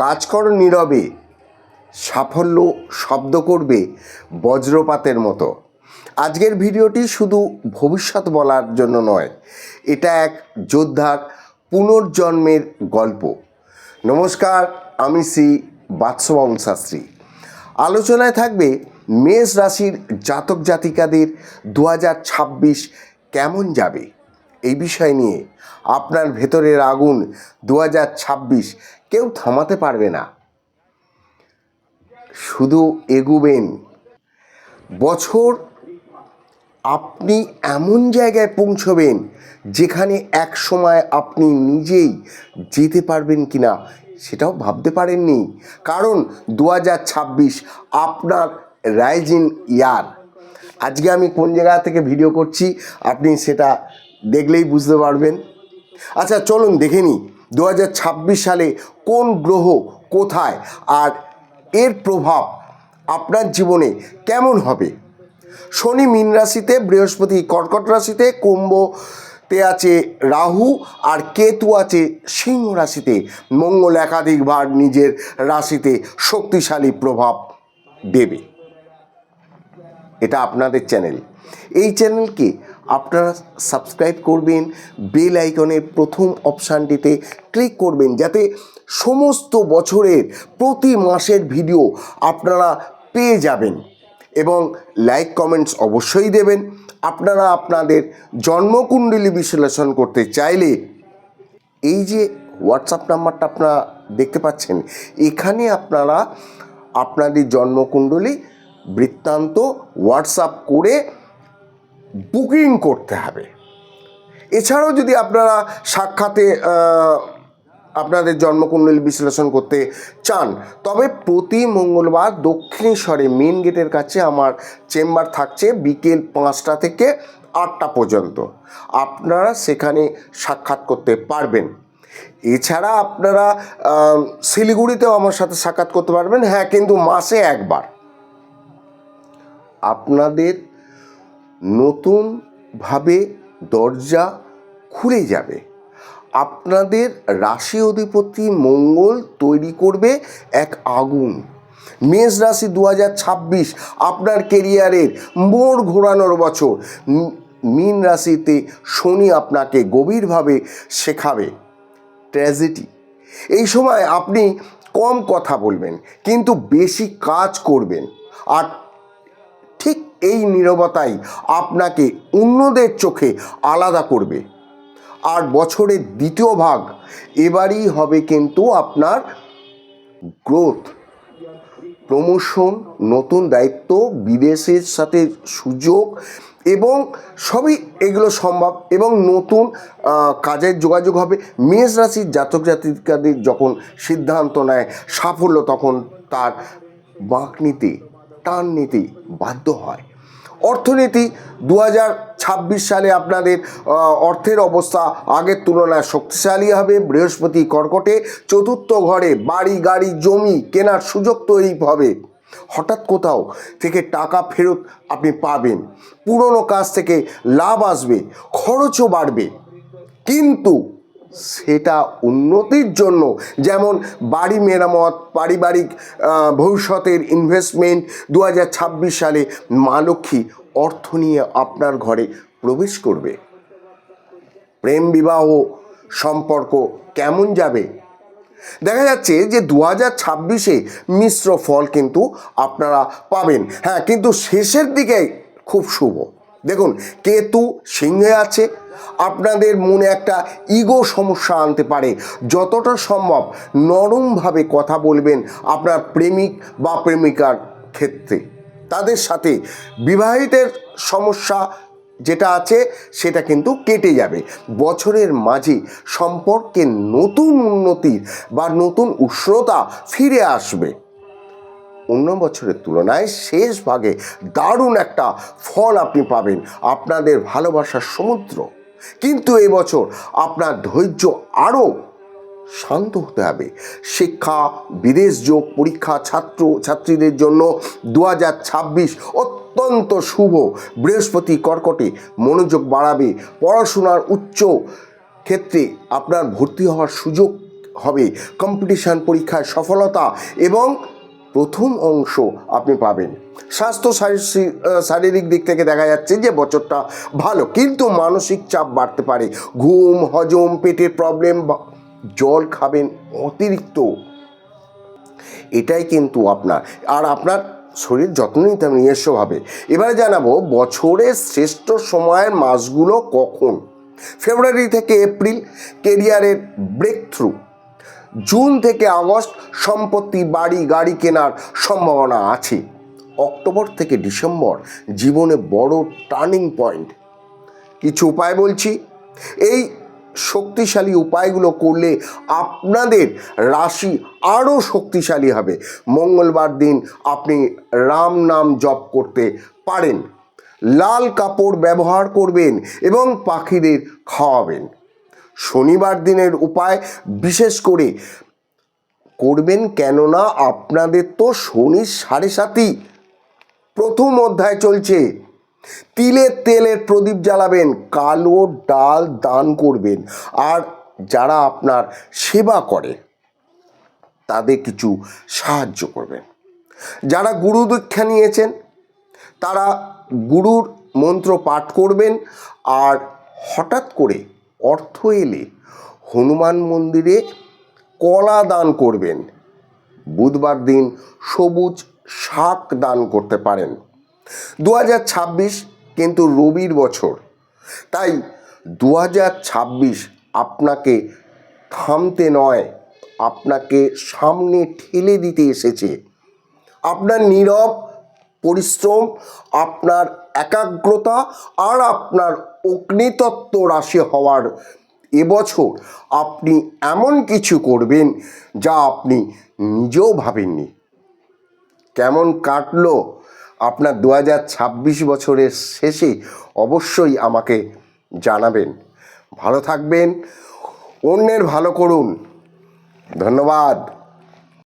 কাজ করো নীরবে, সাফল্য শব্দ করবে বজ্রপাতের মতো। আজকের ভিডিওটি শুধু ভবিষ্যৎ বলার জন্য নয়, এটা এক যোদ্ধার পুনর্জন্মের গল্প। নমস্কার, আমি শ্রী বাৎসবাবন শাস্ত্রী। আলোচনায় থাকবে মেষ রাশির জাতক জাতিকাদের দু হাজার ছাব্বিশ কেমন যাবে? এই বিষয় নিয়ে আপনার ভেতরের আগুন দু হাজার ছাব্বিশ কেউ থামাতে পারবে না। শুধু এগুবেন। বছর আপনি এমন জায়গায় পৌঁছবেন যেখানে এক সময় আপনি নিজেই যেতে পারবেন কি না সেটাও ভাবতে পারেননি। কারণ দু হাজার ছাব্বিশ আপনার রাইজিং ইয়ার। আজকে আমি কোন জায়গা থেকে ভিডিও করছি, আপনি সেটা দেখলেই বুঝতে পারবেন। আচ্ছা চলুন দেখে নিই দু হাজার ছাব্বিশ সালে কোন গ্রহ কোথায় আর এর প্রভাব আপনার জীবনে কেমন হবে? শনি মীন রাশিতে, বৃহস্পতি কর্কট রাশিতে, কুম্ভতে আছে রাহু আর কেতু আছে সিংহ রাশিতে। মঙ্গল একাধিকবার নিজের রাশিতে শক্তিশালী প্রভাব দেবে। এটা আপনাদের চ্যানেল। এই চ্যানেলকে আপনারা সাবস্ক্রাইব করবেন বেল আইকনের প্রথম অপশানটিতে ক্লিক করবেন, যাতে সমস্ত বছরের প্রতি মাসের ভিডিও আপনারা পেয়ে যাবেন। এবং লাইক কমেন্টস অবশ্যই দেবেন। আপনারা আপনাদের জন্মকুণ্ডলী বিশ্লেষণ করতে চাইলে এই যে হোয়াটসঅ্যাপ নাম্বারটা আপনারা দেখতে পাচ্ছেন, এখানে আপনারা আপনাদের জন্মকুণ্ডলী বৃত্তান্ত হোয়াটসঅ্যাপ করে বুকিং করতে হবে। এছাড়াও যদি আপনারা সাক্ষাতে আপনাদের জন্মকুণ্ডলী বিশ্লেষণ করতে চান, তবে প্রতি মঙ্গলবার দক্ষিণেশ্বরে মেন গেটের কাছে আমার চেম্বার থাকছে বিকেল পাঁচটা থেকে আটটা পর্যন্ত। আপনারা সেখানে সাক্ষাৎ করতে পারবেন। এছাড়া আপনারা শিলিগুড়িতেও আমার সাথে সাক্ষাৎ করতে পারবেন। হ্যাঁ কিন্তু মাসে একবার। আপনাদের নতুনভাবে দরজা খুলে যাবে। আপনাদের রাশি অধিপতি মঙ্গল তৈরি করবে এক আগুন। মেষ রাশি দু ছাব্বিশ, আপনার কেরিয়ারের মোড় ঘোরানোর বছর। মীন রাশিতে শনি আপনাকে গভীরভাবে শেখাবে। ট্র্যাজেডি। এই সময় আপনি কম কথা বলবেন, কিন্তু বেশি কাজ করবেন। আর এই নীরবতাই আপনাকে অন্যদের চোখে আলাদা করবে। আর বছরের দ্বিতীয় ভাগ এবারই হবে কিন্তু আপনার গ্রোথ প্রমোশন নতুন দায়িত্ব, বিদেশের সাথে সুযোগ এবং সবই এগুলো সম্ভব এবং নতুন কাজের যোগাযোগ হবে। মেষ রাশির জাতক জাতিকাদের যখন সিদ্ধান্ত নেয় সাফল্য তখন তার বাঁক নিতে, টান নিতে বাধ্য হয়। অর্থনীতি দু হাজার ছাব্বিশ সালে আপনাদের অর্থের অবস্থা আগের তুলনায় শক্তিশালী হবে। বৃহস্পতি কর্কটে চতুর্থ ঘরে বাড়ি, গাড়ি, জমি কেনার সুযোগ তৈরি হবে। হঠাৎ কোথাও থেকে টাকা ফেরত আপনি পাবেন। পুরনো কাজ থেকে লাভ আসবে, খরচও বাড়বে। কিন্তু সেটা উন্নতির জন্য, যেমন বাড়ি মেরামত, পারিবারিক ভবিষ্যতের ইনভেস্টমেন্ট দু হাজার ছাব্বিশ সালে মা লক্ষ্মী অর্থ নিয়ে আপনার ঘরে প্রবেশ করবে। প্রেম বিবাহ সম্পর্ক কেমন যাবে? দেখা যাচ্ছে যে দু হাজার ছাব্বিশে মিশ্র ফল কিন্তু আপনারা পাবেন। হ্যাঁ কিন্তু শেষের দিকে খুব শুভ। দেখুন, কেতু সিংহে আছে। আপনাদের মনে একটা ইগো সমস্যা আনতে পারে। যতটা সম্ভব নরমভাবে কথা বলবেন আপনার প্রেমিক বা প্রেমিকার ক্ষেত্রে। তাদের সাথে বিবাহিতের সমস্যা যেটা আছে, সেটা কিন্তু কেটে যাবে। বছরের মাঝে সম্পর্কে নতুন উন্নতির বা নতুন উষ্ণতা ফিরে আসবে। অন্য বছরের তুলনায় শেষ ভাগে দারুণ একটা ফল আপনি পাবেন আপনাদের ভালোবাসার সমুদ্র। কিন্তু এবছর আপনার ধৈর্য আরও শান্ত হতে হবে। শিক্ষা, বিদেশ যোগ, পরীক্ষা, ছাত্র, ছাত্রীদের জন্য দু হাজার ছাব্বিশ অত্যন্ত শুভ। বৃহস্পতি কর্কটে মনোযোগ বাড়াবে, পড়াশোনার উচ্চ ক্ষেত্রে আপনার ভর্তি হওয়ার সুযোগ হবে, কম্পিটিশান পরীক্ষায় সফলতা এবং প্রথম অংশ আপনি পাবেন। স্বাস্থ্য শারীরিক- দিক থেকে দেখা যাচ্ছে যে বছরটা ভালো, কিন্তু মানসিক চাপ বাড়তে পারে। ঘুম, হজম, পেটের প্রবলেম জল খাবেন অতিরিক্ত। এটাই কিন্তু আপনার। আর আপনার শরীর যত্ন নিতে হবে। নিজস্বভাবে এবারে জানাব বছরের শ্রেষ্ঠ সময়ের মাসগুলো কখন? ফেব্রুয়ারি থেকে এপ্রিল কেরিয়ারের ব্রেক থ্রু জুন থেকে আগস্ট সম্পত্তি, বাড়ি, গাড়ি কেনার সম্ভাবনা আছে। অক্টোবর থেকে ডিসেম্বর জীবনে বড় টার্নিং পয়েন্ট। কিছু উপায় বলছি। এই শক্তিশালী উপায়গুলো করলে আপনাদের রাশি আরও শক্তিশালী হবে। মঙ্গলবার দিন আপনি রাম নাম জপ করতে পারেন। লাল কাপড় ব্যবহার করবেন এবং পাখিদের খাওয়াবেন। শনিবার দিনের উপায় বিশেষ করে করবেন কেননা আপনাদের তো শনির সাড়ে সাতই প্রথম অধ্যায় চলছে। তিলের তেলের প্রদীপ জ্বালাবেন, কালো ডাল দান করবেন। আর যারা আপনার সেবা করে, তাদের কিছু সাহায্য করবেন। যারা গুরু দীক্ষা নিয়েছেন, তারা গুরুর মন্ত্র পাঠ করবেন। আর হঠাৎ করে অর্থ এলে হনুমান মন্দিরে কলা দান করবেন। বুধবার দিন সবুজ শাক দান করতে পারেন। দু কিন্তু রবির বছর। তাই দু আপনাকে থামতে নয়, আপনাকে সামনে ঠেলে দিতে এসেছে। আপনার নীরব পরিশ্রম, আপনার একাগ্রতা আর আপনার অগ্নিতত্ত্ব রাশি হওয়ার এবছর আপনি এমন কিছু করবেন যা আপনি নিজেও ভাবেননি। কেমন কাটলো আপনার দু হাজার ছাব্বিশ বছরের শেষে অবশ্যই আমাকে জানাবেন। ভালো থাকবেন, অন্যের ভালো করুন। ধন্যবাদ।